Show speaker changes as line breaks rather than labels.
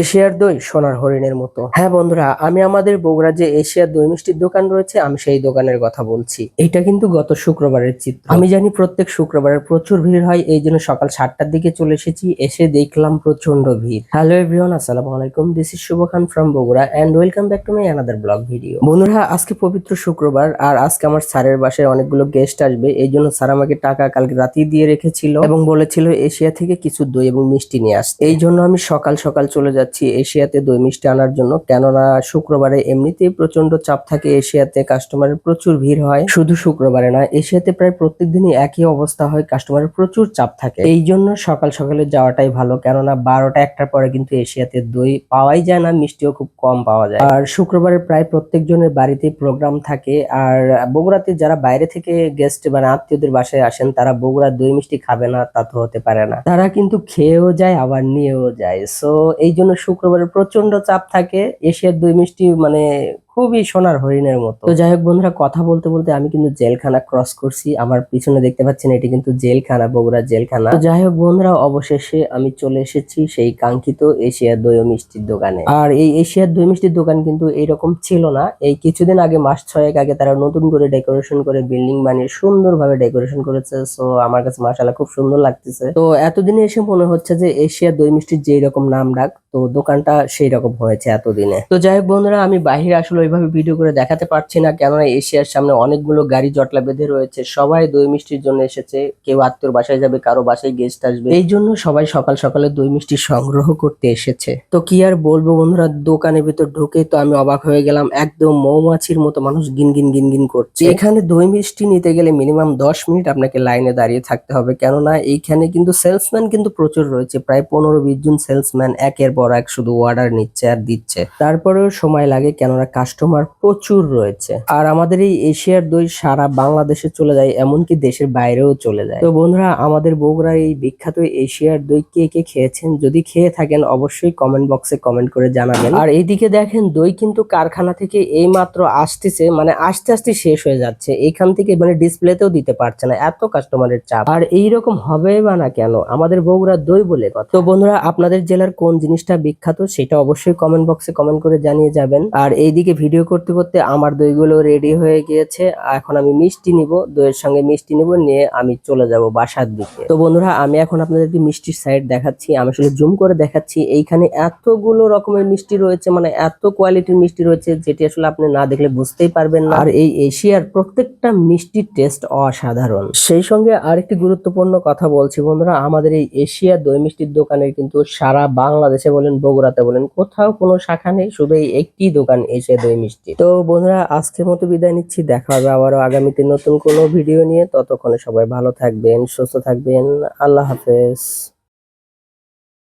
এশিয়ার দই সোনার হরিণের মতো। হ্যাঁ বন্ধুরা, আমি আমাদের বগুড়া যে এশিয়ার দই মিষ্টির দোকান রয়েছে, আমি সেই দোকানের কথা বলছি। এটা কিন্তু গত শুক্রবারের চিত্র। আমি জানি প্রত্যেক শুক্রবারের প্রচুর ভিড় হয়, এই জন্য সকাল সাতটার দিকে চলে এসেছি, এসে দেখলাম প্রচণ্ড ভিড়। হ্যালো এভরিওয়ান আসসালামু আলাইকুম this is Shuvo Khan from Bogura and welcome back to my another vlog video বন্ধুরা, আজকে পবিত্র শুক্রবার, আর আজকে আমার স্যারের বাসায় অনেকগুলো গেস্ট আসবে, এই জন্য স্যার আমাকে টাকা কালকে রাতেই দিয়ে রেখেছিল, এবং বলেছিল এশিয়া থেকে কিছু দই এবং মিষ্টি নিয়ে আসতে। এই জন্য আমি সকাল সকাল চলে যাচ্ছি। এশিয়াতে দই মিষ্টি আনার জন্য। কেননা শুক্রবারে এমনিতেই প্রচণ্ড চাপ থাকে এশিয়াতে, কাস্টমারের প্রচুর ভিড় হয়। শুধু শুক্রবারে না এশিয়াতে প্রায় প্রত্যেক দিনই একই অবস্থা হয়, কাস্টমারের প্রচুর চাপ থাকে। এই জন্য সকাল সকালে যাওয়াটাই ভালো, কেননা বারোটা একটার পরে কিন্তু এশিয়াতে দই পাওয়াই যায় না, মিষ্টিও খুব কম পাওয়া যায়। আর শুক্রবারে প্রায় প্রত্যেকজনের বাড়িতে প্রোগ্রাম থাকে, আর বগুড়াতে যারা বাইরে থেকে গেস্ট মানে আত্মীয়দের বাসায় আসেন, তারা বগুড়ার দই মিষ্টি খাবে না, তা তো হতে পারে না। তারা কিন্তু খেয়েও যায়, আবার নিয়েও যায়। সো এই জন্য শুক্রবারে প্রচণ্ড চাপ থাকে এশিয়ার দুই মিষ্টি মানে খুবই সোনার হরিণের মতো। তো যাই হোক বন্ধুরা, কথা বলতে বলতে আমি কিন্তু জেলখানা ক্রস করছি। আমার পিছনে দেখতে পাচ্ছেন, এটি কিন্তু জেলখানা, বগুড়া জেলখানা। তো যাই হোক বন্ধুরা, অবশেষে আমি চলে এসেছি সেই কাঙ্ক্ষিত এশিয়ার দই মিষ্টির দোকানে। আর এই এশিয়ার দই মিষ্টির দোকান কিন্তু এইরকম ছিল না। এই কিছুদিন আগে, মাস ছয়েক আগে, তারা নতুন করে ডেকোরেশন করে, বিল্ডিং বানিয়ে সুন্দরভাবে ডেকোরেশন করেছে। সো আমার কাছে মাসাল্লাহ খুব সুন্দর লাগতেছে। তো এতদিনে এসে মনে হচ্ছে যে এশিয়ার দই মিষ্টির যেই রকম নাম ডাক, তো দোকানটা সেই রকম হয়েছে এতদিনে। তো যাই হোক বন্ধুরা, আমি বাহিরে আসলে ওইভাবে ভিডিও করে দেখাতে পারছি না, কেননা এশিয়ার সামনে অনেকগুলো গাড়ি জটলা বেঁধে রয়েছে, সবাই দই মিষ্টির জন্য এসেছে, কেউ আত্মীয় বাসায় যাবে, কারও বাসায় গেস্ট আসবে। এই জন্য সবাই সকাল সকালে দই মিষ্টি সংগ্রহ করতে এসেছে। তো কি আর বলব বন্ধুরা, দোকানের ভিতর ঢুকে তো আমি অবাক হয়ে গেলাম, একদম মৌমাছির মতো মানুষ গিন গিন গিন গিন করছে। এখানে দই মিষ্টি নিতে গেলে মিনিমাম দশ মিনিট আপনাকে লাইনে দাঁড়িয়ে থাকতে হবে, কেননা এইখানে কিন্তু সেলসম্যান কিন্তু প্রচুর রয়েছে, প্রায় পনেরো বিশ জন সেলসম্যান একের পর এক শুধু অর্ডার নিচ্ছে আর দিচ্ছে। তারপরেও সময় লাগে, কেননা কাস্টমার প্রচুর রয়েছে। আর আমাদের এই এশিয়ার দই সারা বাংলাদেশে চলে যায়, এমনকি দেশের বাইরেও চলে যায়। তো বন্ধুরা, আমাদের বগুড়ার এই বিখ্যাত এশিয়ার দই কে কে খেয়েছেন? যদি খেয়ে থাকেন, অবশ্যই কমেন্ট বক্সে কমেন্ট করে জানাবেন। আর এইদিকে দেখেন, দই কিন্তু কারখানা থেকে এই মাত্র আসতেছে মানে আস্তে আস্তে শেষ হয়ে যাচ্ছে। এখান থেকে মানে ডিসপ্লেতেও দিতে পারছে না, এত কাস্টমারের চাপ। আর এইরকম হবে বা না কেন? আমাদের বগুড়ার দই বলে কথা। তো বন্ধুরা, আপনাদের জেলার কোন জিনিসটা বিখ্যাত, সেটা অবশ্যই কমেন্ট বক্সে কমেন্ট করে জানিয়ে যাবেন। আর এইদিকে ভিডিও করতে করতে আমার দইগুলো রেডি হয়ে গিয়েছে। এখন আমি মিষ্টি নিব, দইয়ের সঙ্গে মিষ্টি নিব, নিয়ে আমি চলে যাব বাসার দিকে। তো বন্ধুরা, আমি এখন আপনাদেরকে মিষ্টির সাইড দেখাচ্ছি, আমি আসলে জুম করে দেখাচ্ছি। এইখানে এতগুলো রকমের মিষ্টি রয়েছে মানে এত কোয়ালিটির মিষ্টি রয়েছে, যেটি আসলে আপনি না দেখলে বুঝতেই পারবেন না। আর এই এশিয়ার প্রত্যেকটা মিষ্টির টেস্ট অসাধারণ। সেই সঙ্গে আরেকটি গুরুত্বপূর্ণ কথা বলছি বন্ধুরা, আমাদের এই এশিয়া দই মিষ্টির দোকানের কিন্তু সারা বাংলাদেশে বলেন, বগুড়াতে বলেন, কোথাও কোনো শাখা নেই, শুধু এই একটি দোকান এশিয়া দই মিষ্টি তো বন্ধুরা, আজকের মতো বিদায় নিচ্ছি। দেখা হবে আবারও আগামীতে নতুন কোনো ভিডিও নিয়ে। ততক্ষণে সবাই ভালো থাকবেন, সুস্থ থাকবেন। আল্লাহ হাফেজ।